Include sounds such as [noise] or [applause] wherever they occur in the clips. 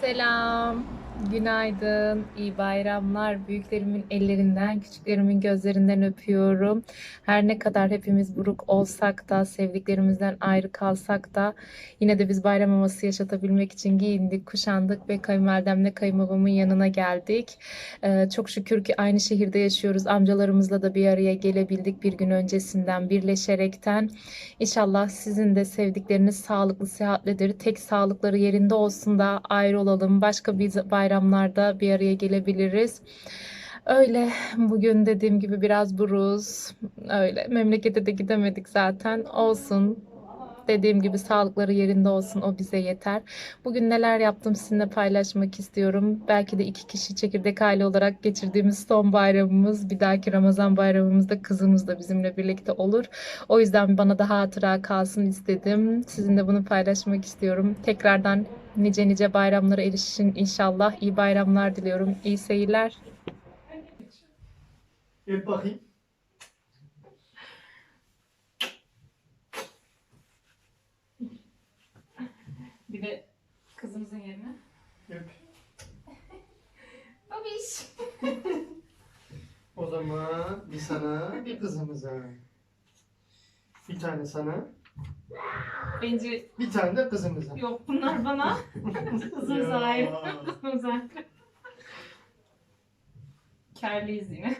se la günaydın, iyi bayramlar. Büyüklerimin ellerinden, küçüklerimin gözlerinden öpüyorum. Her ne kadar hepimiz buruk olsak da, sevdiklerimizden ayrı kalsak da yine de biz bayram havası yaşatabilmek için giyindik, kuşandık ve kayınvalidemle kayınbabamın yanına geldik. Ee, çok şükür ki aynı şehirde yaşıyoruz. Amcalarımızla da bir araya gelebildik bir gün öncesinden birleşerekten. İnşallah sizin de sevdikleriniz sağlıklı, sıhhatlidir. Tek sağlıkları yerinde olsun da ayrı olalım. Başka bir bayramlarda bir araya gelebiliriz. Öyle bugün dediğim gibi biraz buruz. Öyle memlekete de gidemedik zaten. Olsun. Dediğim gibi sağlıkları yerinde olsun o bize yeter. Bugün neler yaptım sizinle paylaşmak istiyorum. Belki de iki kişi çekirdek aile olarak geçirdiğimiz son bayramımız, bir dahaki Ramazan bayramımızda kızımız da bizimle birlikte olur. O yüzden bana da hatıra kalsın istedim. Sizinle bunu paylaşmak istiyorum. Tekrardan nice nice bayramlara erişin inşallah. İyi bayramlar diliyorum. İyi seyirler. Öp bakayım. Kızımızın yerine. Öp. [laughs] Babiş. O zaman bir sana bir kızımıza. Bir tane sana, Bence bir tane de kızımıza. yok bunlar bana. [laughs] Kızımıza Ya. ayrı. Kızımıza ayrı. Kârlıyız yine.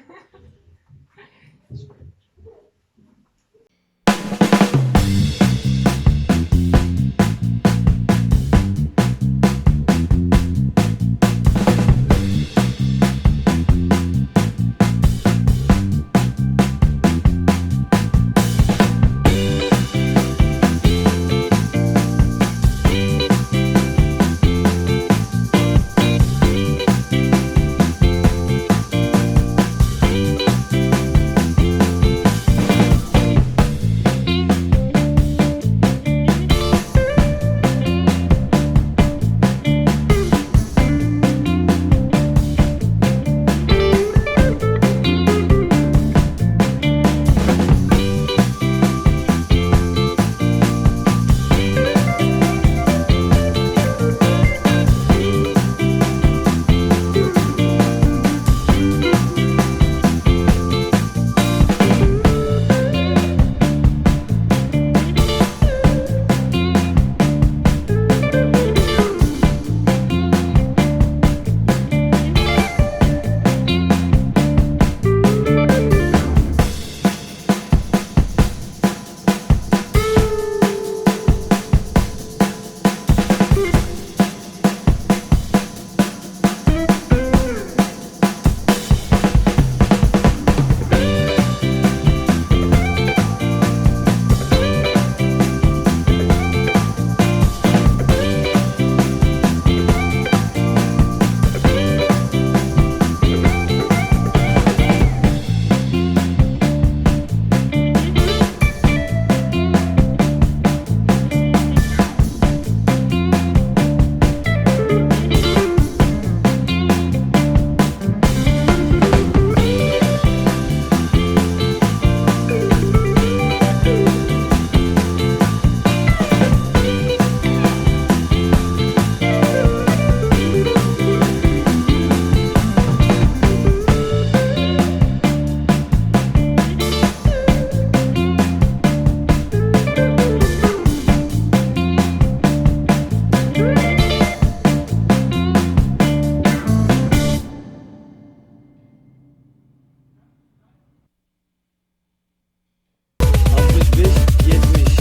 Altmış beş, yetmiş.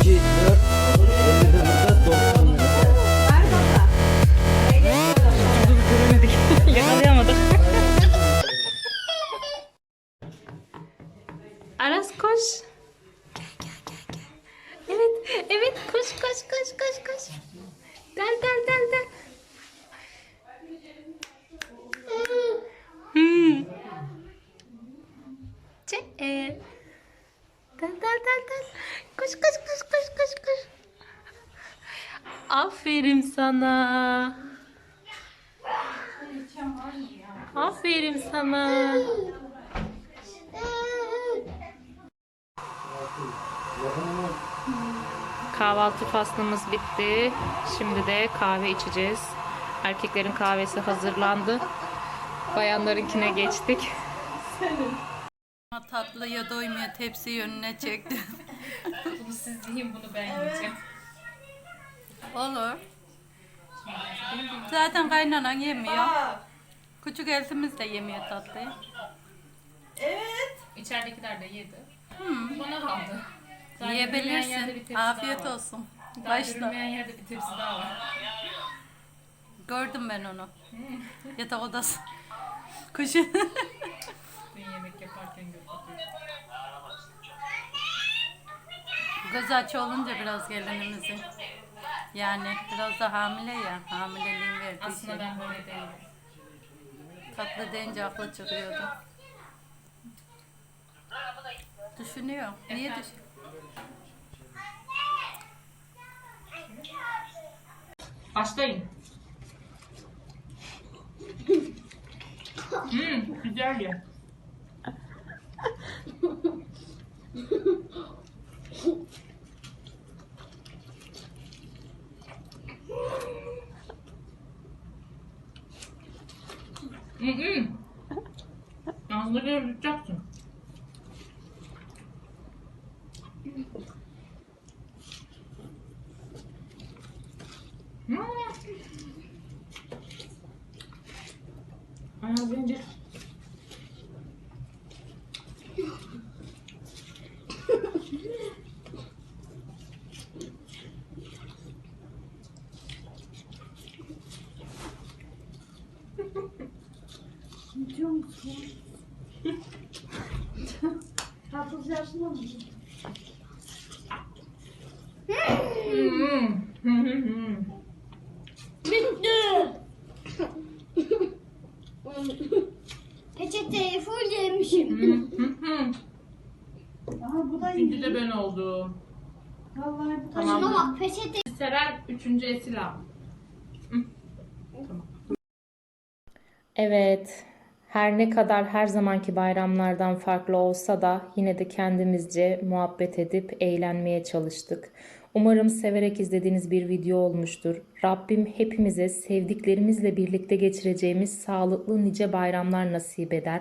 İki, dört, elli de burada, doksan lira. Göremedik. Yakalayamadık. Aras koş. Evet, evet koş koş koş koş koş. Del del del del. Çek. Del del del del. Koş koş koş koş koş koş. Aferin sana. Aferin sana. Kahvaltı faslımız bitti. Şimdi de kahve içeceğiz. Erkeklerin kahvesi hazırlandı. Bayanlarınkine geçtik. Tatlıya doymuyor tepsi yönüne çekti. [laughs] Bunu siz yiyin, bunu ben yiyeceğim. Olur. Zaten kaynanan yemiyor. Küçük eltimiz de yemiyor tatlıyı. İçeridekiler de yedi. Hmm. Bana kaldı. Daha yürümeyen yerde bir Yiyebilirsin. tepsi Afiyet daha var. olsun. Daha Başla. yürümeyen yerde bir tepsi daha var. Gördüm ben onu. Yatak odası. Kuşu. [laughs] Yaparken gördüm. Göz açı olunca biraz gelinimizin. Yani biraz da hamile ya. Hamileliğin verdiği Aslında şey. ben böyle değilim. Tatlı deyince aklı çıkıyordu. Düşünüyor. Niye Efendim? düşün? Başlayın. hmm, güzel ya. Ağzını görüleceksin. Hmm. Ay az önce Hmm. Hmm, hmm, hmm. Peçeteyi full yemişim. Aha bu da İkinci de ben oldum. Vallahi bu Tamam. Şuna bak peçete. Seren üçüncü Esila. Evet, her ne kadar her zamanki bayramlardan farklı olsa da yine de kendimizce muhabbet edip eğlenmeye çalıştık. Umarım severek izlediğiniz bir video olmuştur. Rabbim hepimize sevdiklerimizle birlikte geçireceğimiz sağlıklı nice bayramlar nasip eder.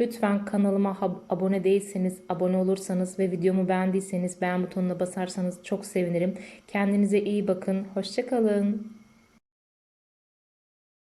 Lütfen kanalıma abone değilseniz abone olursanız ve videomu beğendiyseniz beğen butonuna basarsanız çok sevinirim. Kendinize iyi bakın. Hoşçakalın.